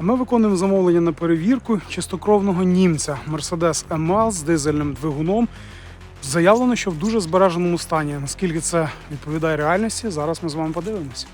А ми виконуємо замовлення на перевірку чистокровного німця Mercedes ML з дизельним двигуном. Заявлено, що в дуже збереженому стані. Наскільки це відповідає реальності, зараз ми з вами подивимося.